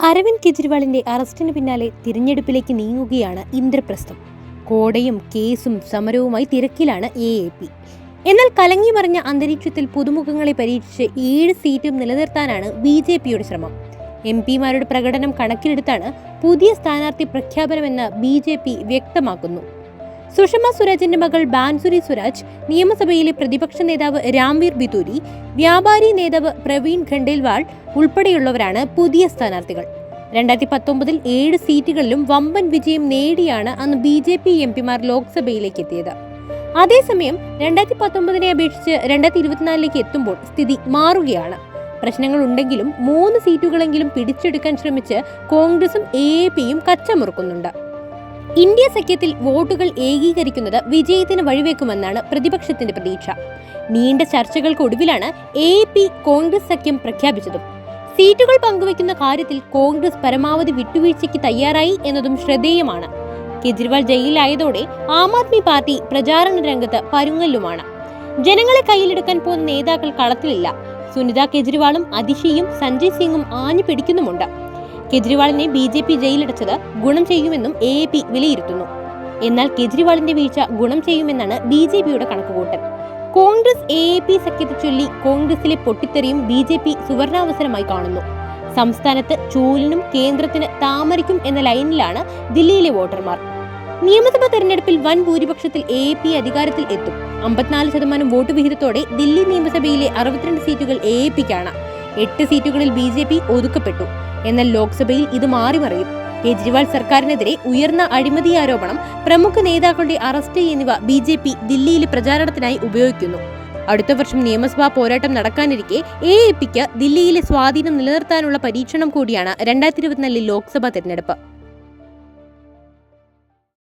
അരവിന്ദ് കെജ്രിവാളിന്റെ അറസ്റ്റിന് പിന്നാലെ തിരഞ്ഞെടുപ്പിലേക്ക് നീങ്ങുകയാണ് ഇന്ദ്രപ്രസ്ഥം. കോടയും കേസും സമരവുമായി തിരക്കിലാണ് എ എ പി. എന്നാൽ കലങ്ങി മറിഞ്ഞ അന്തരീക്ഷത്തിൽ പുതുമുഖങ്ങളെ പരീക്ഷിച്ച് ഏഴ് സീറ്റും നിലനിർത്താനാണ് ബി ജെ പിയുടെ ശ്രമം. എം പിമാരുടെ പ്രകടനം കണക്കിലെടുത്താണ് പുതിയ സ്ഥാനാർത്ഥി പ്രഖ്യാപനമെന്ന് ബി ജെ പി വ്യക്തമാക്കുന്നു. സുഷമ സ്വരാജിന്റെ മകൾ ബാൻസുരി സ്വരാജ് നിയമസഭയിലെ പ്രതിപക്ഷ നേതാവ് രാംവീർ ബിതൂരി വ്യാപാരി നേതാവ് പ്രവീൺ ഖണ്ഡേൽവാൾ ഉൾപ്പെടെയുള്ളവരാണ് പുതിയ സ്ഥാനാർത്ഥികൾ. രണ്ടായിരത്തി പത്തൊമ്പതിൽ ഏഴ് സീറ്റുകളിലും വമ്പൻ വിജയം നേടിയാണ് അന്ന് ബി ജെ പി എം പിമാർ ലോക്സഭയിലേക്ക് എത്തിയത്. അതേസമയം രണ്ടായിരത്തി പത്തൊമ്പതിനെ അപേക്ഷിച്ച് രണ്ടായിരത്തി ഇരുപത്തിനാലിലേക്ക് എത്തുമ്പോൾ സ്ഥിതി മാറുകയാണ്. പ്രശ്നങ്ങൾ ഉണ്ടെങ്കിലും മൂന്ന് സീറ്റുകളെങ്കിലും പിടിച്ചെടുക്കാൻ ശ്രമിച്ച് കോൺഗ്രസും എ എ പിയും കച്ചമുറുക്കുന്നുണ്ട്. ഇന്ത്യ സഖ്യത്തിൽ വോട്ടുകൾ ഏകീകരിക്കുന്നത് വിജയത്തിന് വഴിവെക്കുമെന്നാണ് പ്രതിപക്ഷത്തിന്റെ പ്രതീക്ഷ. നീണ്ട ചർച്ചകൾക്കൊടുവിലാണ് എ പി കോൺഗ്രസ് സഖ്യം പ്രഖ്യാപിച്ചതും. സീറ്റുകൾ പങ്കുവെക്കുന്ന കാര്യത്തിൽ കോൺഗ്രസ് പരമാവധി വിട്ടുവീഴ്ചയ്ക്ക് തയ്യാറായി എന്നതും ശ്രദ്ധേയമാണ്. കെജ്രിവാൾ ജയിലിലായതോടെ ആം ആദ്മി പാർട്ടി പ്രചാരണ രംഗത്ത് പരുങ്ങല്ലുമാണ്. ജനങ്ങളെ കയ്യിലെടുക്കാൻ പോകുന്ന നേതാക്കൾ കളത്തിലില്ല. സുനിത കെജ്രിവാളും അതിഷിയും സഞ്ജയ് സിംഗും ആഞ്ഞു പിടിക്കുന്നുമുണ്ട്. കെജ്രിവാളിനെ ബി ജെ പി ജയിലടച്ചത് ഗുണം ചെയ്യുമെന്നും എ എ പി വിലയിരുത്തുന്നു. എന്നാൽ കെജ്രിവാളിന്റെ വീഴ്ച ഗുണം ചെയ്യുമെന്നാണ് ബി ജെ പിയുടെ കണക്കുകൂട്ടൽ. കോൺഗ്രസ് എ എ പി സഖ്യത്തെ ചൊല്ലി കോൺഗ്രസിലെ പൊട്ടിത്തെറിയും ബി ജെ പി സുവർണാവസരമായി കാണുന്നു. സംസ്ഥാനത്ത് ചൂലിനും കേന്ദ്രത്തിന് താമരയ്ക്കും എന്ന ലൈനിലാണ് ദില്ലിയിലെ വോട്ടർമാർ. നിയമസഭാ തെരഞ്ഞെടുപ്പിൽ വൻ ഭൂരിപക്ഷത്തിൽ എ എ പി അധികാരത്തിൽ എത്തും. അമ്പത്തിനാല് ശതമാനം വോട്ട് വിഹിതത്തോടെ ദില്ലി നിയമസഭയിലെ അറുപത്തിരണ്ട് സീറ്റുകൾ എ എ പിക്കാണ്. എട്ട് സീറ്റുകളിൽ ബി ജെ പി ഒതുക്കപ്പെട്ടു. എന്നാൽ ലോക്സഭയിൽ ഇത് മാറിമറിയും കേജ്രിവാൾ സർക്കാരിനെതിരെ ഉയർന്ന അഴിമതി ആരോപണം പ്രമുഖ നേതാക്കളുടെ അറസ്റ്റ് എന്നിവ ബി ജെ പി ദില്ലിയിലെ പ്രചാരണത്തിനായി ഉപയോഗിക്കുന്നു. അടുത്ത വർഷം നിയമസഭാ പോരാട്ടം നടക്കാനിരിക്കെ എ എ പിക്ക് ദില്ലിയിലെ സ്വാധീനം നിലനിർത്താനുള്ള പരീക്ഷണം കൂടിയാണ് രണ്ടായിരത്തി ഇരുപത്തിനാലിൽ ലോക്സഭാ തെരഞ്ഞെടുപ്പ്.